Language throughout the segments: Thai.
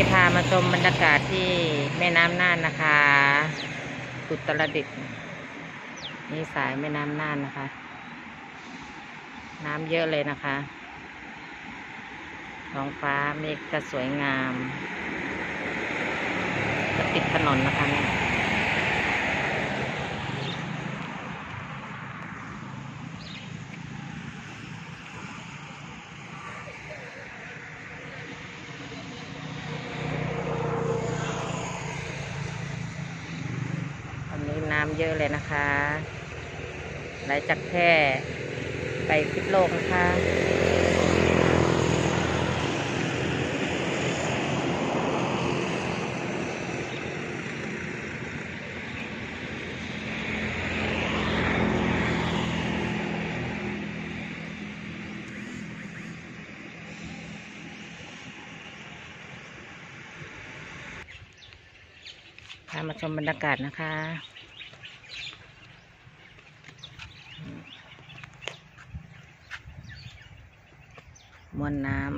นี้พามาชมบรรยากาศที่แม่น้ำน่านนะคะอุตรดิตถ์นี่สายแม่น้ำน่านนะคะ น้ำเยอะเลยนะคะท้องฟ้าเมฆก็สวยงามจะติดถนนนะคะเนี่ยตอ น้ำเยอะเลยนะคะ ไหลจากแพร่ไปพิษโลกนะคะพามาชมบรรยากาศนะคะ มวลน้ำ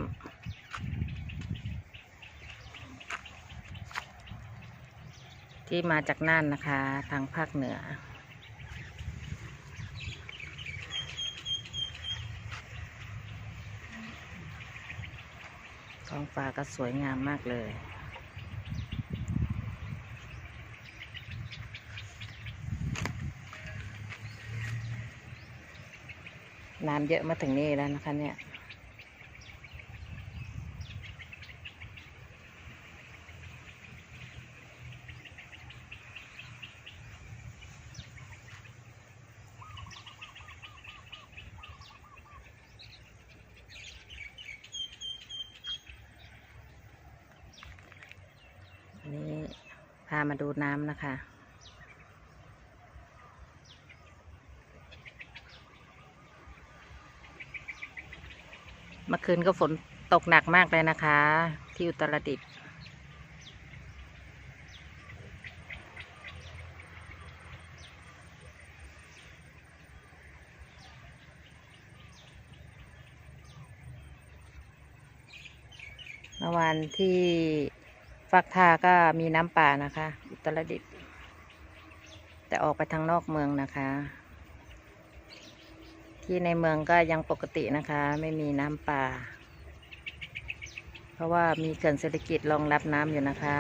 ที่มาจากน่านนะคะ ทางภาคเหนือ ท้องฟ้าก็สวยงามมากเลยน้ำเยอะมาถึงนี่แล้วนะคะเนี่ย นี่พามาดูน้ำนะคะ เมื่อคืนก็ฝนตกหนักมากเลยนะคะ ที่อุตรดิตถ์เมื่อวานที่ ฟักทาก็มีน้ำป่านะคะ อุตรดิตถ์แต่ออกไปทางนอกเมืองนะคะ ที่ในเมืองก็ยังปกตินะคะ ไม่มีน้ำป่า เพราะว่ามีเขื่อนเศรษฐกิจรองรับน้ำอยู่นะคะ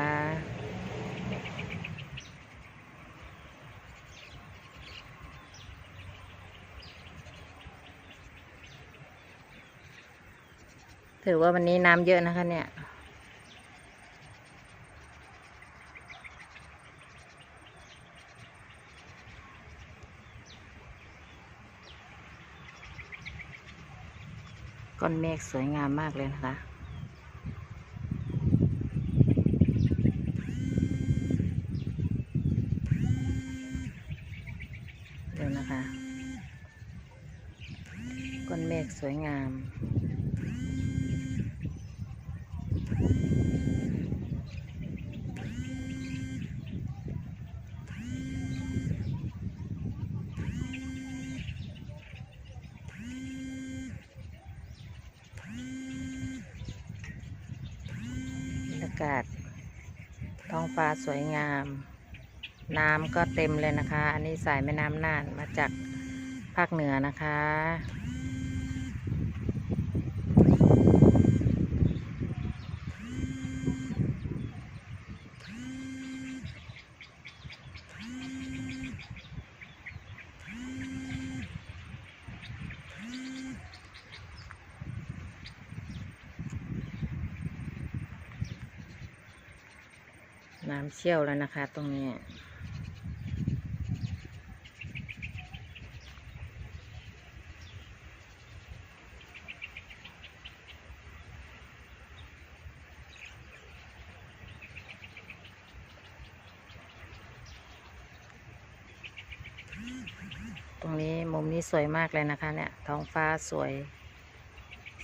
ถือว่าวันนี้น้ำเยอะนะคะเนี่ย ก้อนเมฆสวยงามมากเลยนะคะ เดี๋ยวนะคะ ก้อนเมฆสวยงาม รยากาศ ท้องฟ้าสวยงาม น้ำก็เต็มเลยนะคะ อันนี้สายแม่น้ำน่านมาจากภาคเหนือนะคะ น้ำเชี่ยวแล้วนะคะ ตรงนี้ตรงนี้มุมนี้สวยมากเลยนะคะเนี่ยท้องฟ้าสวย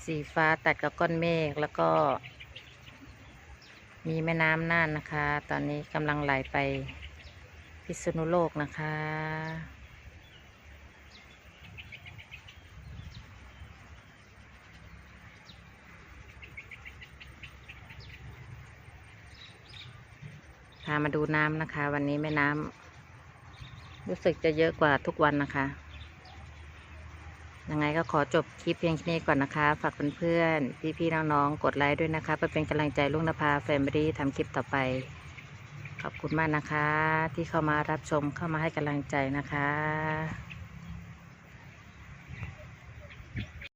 สีฟ้าตัดกับก้อนเมฆแล้วก็ มีแม่น้ำน่านนะคะ ตอนนี้กำลังไหลไปพิษณุโลกนะคะบามาดูน้ำนะคะ วันนี้แม่น้ำรู้สึกจะเยอะกว่าทุกวันนะคะ ยังไงก็ขอจบคลิปเพียงแค่นี้ก่อนนะคะ ฝากเพื่อนๆ พี่ๆ น้องๆ กดไลค์ด้วยนะคะเพื่อเป็นกำลังใจลุงนภาแฟมิลี่ทำคลิปต่อไป ขอบคุณมากนะคะ ที่เข้ามารับชมเข้ามาให้กำลังใจนะคะ